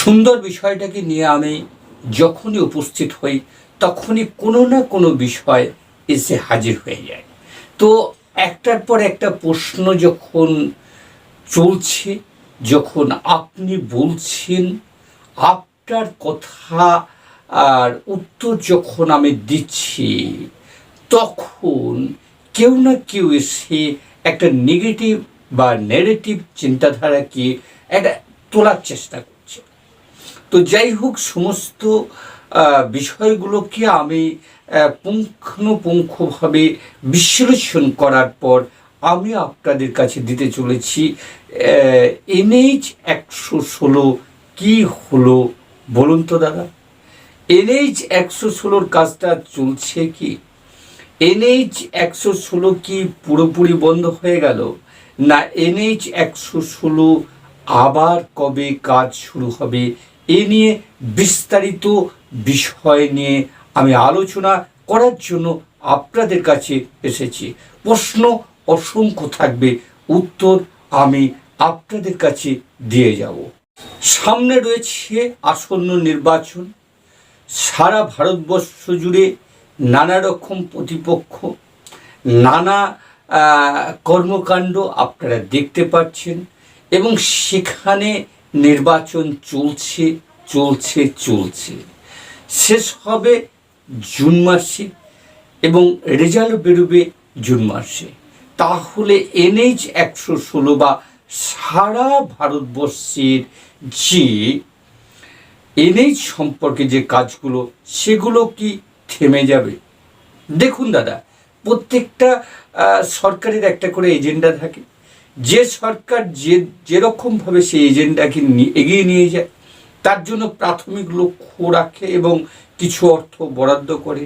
সুন্দর বিষয়টাকে নিয়ে আমি যখনই উপস্থিত হই, তখনই কোনো না কোনো বিষয় এসে হাজির হয়ে যায়। তো একটার পর একটা প্রশ্ন যখন চলছে, যখন আপনি বলছেন, আপনার কথা আর উত্তর যখন আমি দিচ্ছি, তখন কেউ না কেউ এসে একটা নেগেটিভ বা নেগেটিভ চিন্তাধারাকে একটা তোলার চেষ্টা করছে তো যাই হোক, সমস্ত বিষয়গুলোকে আমি পুঙ্খানুপুঙ্খভাবে বিশ্লেষণ করার পর আমি আপনাদের কাছে দিতে চলেছি এনএইচ একশো ষোলো কী হলো বলুন তো দাদা? এনএইচ একশো ষোলোর কাজটা চলছে কি? এনএইচ একশো ষোলো কি পুরোপুরি বন্ধ হয়ে গেল? না, এনএইচ একশো ষোলো আবার কবে কাজ শুরু হবে এ নিয়ে বিস্তারিত বিষয় নিয়ে আমি আলোচনা করার জন্য আপনাদের কাছে এসেছি। প্রশ্ন অসংখ্য থাকবে, উত্তর আমি আপনাদের কাছে দিয়ে যাব। সামনে রয়েছে আসন্ন নির্বাচন। সারা ভারতবর্ষ জুড়ে নানা রকম প্রতিপক্ষ, নানা কর্মকাণ্ড আপনারা দেখতে পাচ্ছেন এবং সেখানে নির্বাচন চলছে চলছে চলছে। শেষ হবে জুন মাসে এবং রেজাল্ট বেরোবে জুন মাসে। তাহলে এনএইচ একশো ষোলো বা সারা ভারতবর্ষের যে এনএইচ সম্পর্কে যে কাজগুলো, সেগুলো কি থেমে যাবে? দেখুন দাদা, প্রত্যেকটা সরকারের একটা করে এজেন্ডা থাকে। যে সরকার যে, যেরকমভাবে সেই এজেন্ডাকে এগিয়ে নিয়ে যায়, তার জন্য প্রাথমিক লক্ষ্য রাখে এবং কিছু অর্থ বরাদ্দ করে।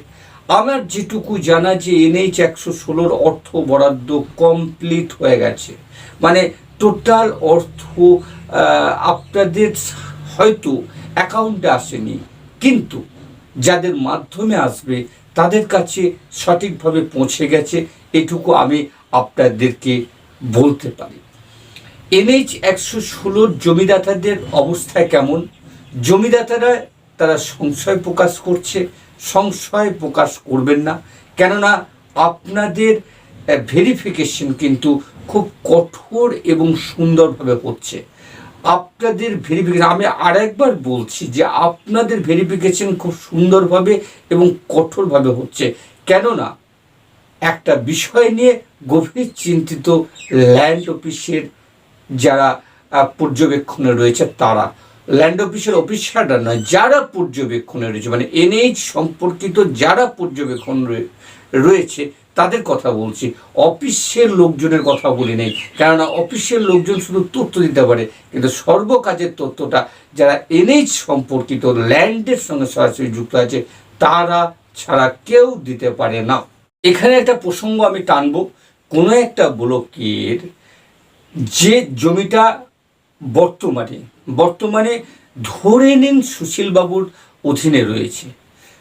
আমার যেটুকু জানা যে এনএইচ একশো ষোলোর অর্থ বরাদ্দ কমপ্লিট হয়ে গেছে। মানে টোটাল অর্থ আপনাদের হয়তো অ্যাকাউন্টে আসেনি, কিন্তু যাদের মাধ্যমে আসবে, তাদের কাছে সঠিকভাবে পৌঁছে গেছে। এটুকু আমি আপনাদেরকে বলতে পারি। এনএইচ একশো ষোলোর জমিদাতাদের অবস্থা কেমন? জমিদাতারা তারা সংশয় প্রকাশ করছে, সংশয় প্রকাশ করবেন না। কেননা আপনাদের ভেরিফিকেশন কিন্তু খুব কঠোর এবং সুন্দরভাবে হচ্ছে। আপনাদের ভেরিফিকেশন আমি আরেকবার বলছি যে আপনাদের ভেরিফিকেশন খুব সুন্দরভাবে এবং কঠোরভাবে হচ্ছে। কেননা একটা বিষয় নিয়ে গভীর চিন্তিত ল্যান্ড অফিসের যারা পর্যবেক্ষণে রয়েছে তারা। ল্যান্ড অফিসের অফিসাররা নয়, যারা পর্যবেক্ষণে রয়েছে মানে এনএইচ সম্পর্কিত যারা পর্যবেক্ষণ রয়ে- রয়েছে, তাদের কথা বলছি। অফিসের লোকজনের কথা বলি নেই, কেননা অফিসের লোকজন শুধু তথ্য দিতে পারে, কিন্তু সর্বকাজের তথ্যটা যারা এনএইচ সম্পর্কিত ল্যান্ডের সঙ্গে সরাসরি যুক্ত আছে, তারা ছাড়া কেউ দিতে পারে না। এখানে একটা প্রসঙ্গ আমি টানবো। কোনো একটা ব্লকের যে জমিটা বর্তমানে বর্তমানে ধরে নিন সুশীলবাবুর অধীনে রয়েছে,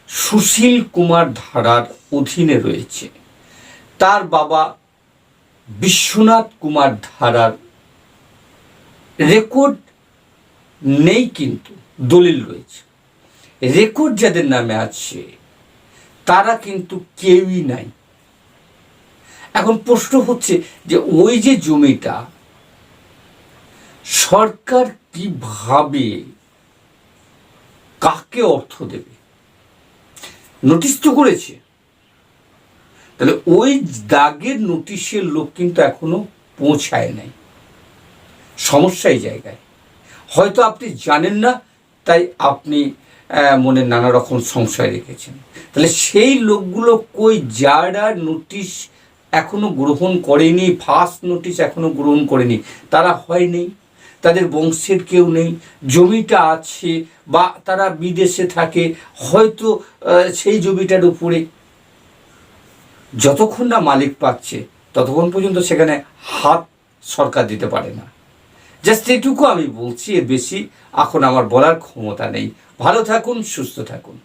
সুশীল কুমার ধারার অধীনে রয়েছে, তার বাবা বিশ্বনাথ কুমার ধারার রেকর্ড নেই কিন্তু, দলিল রয়েছে। রেকর্ড যাদের নামে আছে তারা কিন্তু কেউই নাই। এখন প্রশ্ন হচ্ছে যে ওই যে জমিটা, সরকার কীভাবে কাকে অর্থ দেবে? নোটিশ তো করেছে। তাহলে ওই দাগের নোটিশের লোক কিন্তু এখনও পৌঁছায় নাই। সমস্যা এই জায়গায়। হয়তো আপনি জানেন না, তাই আপনি মনে নানা রকম সংশয় রেখেছেন। তাহলে সেই লোকগুলো কই যারা নোটিশ এখনও গ্রহণ করেনি ফার্স্ট নোটিশ এখনও গ্রহণ করেনি, তারা হয় নেই। তাদের বংশের কেউ নেই, জমিটা আছে বা তারা বিদেশে থাকে, হয়তো সেই জমিটার উপরে। যতক্ষণ না মালিক পাচ্ছে, ততক্ষণ পর্যন্ত সেখানে হাত সরকার দিতে পারে না। জাস্ট এটুকু আমি বলছি, এর বেশি এখন আমার বলার ক্ষমতা নেই। ভালো থাকুন, সুস্থ থাকুন।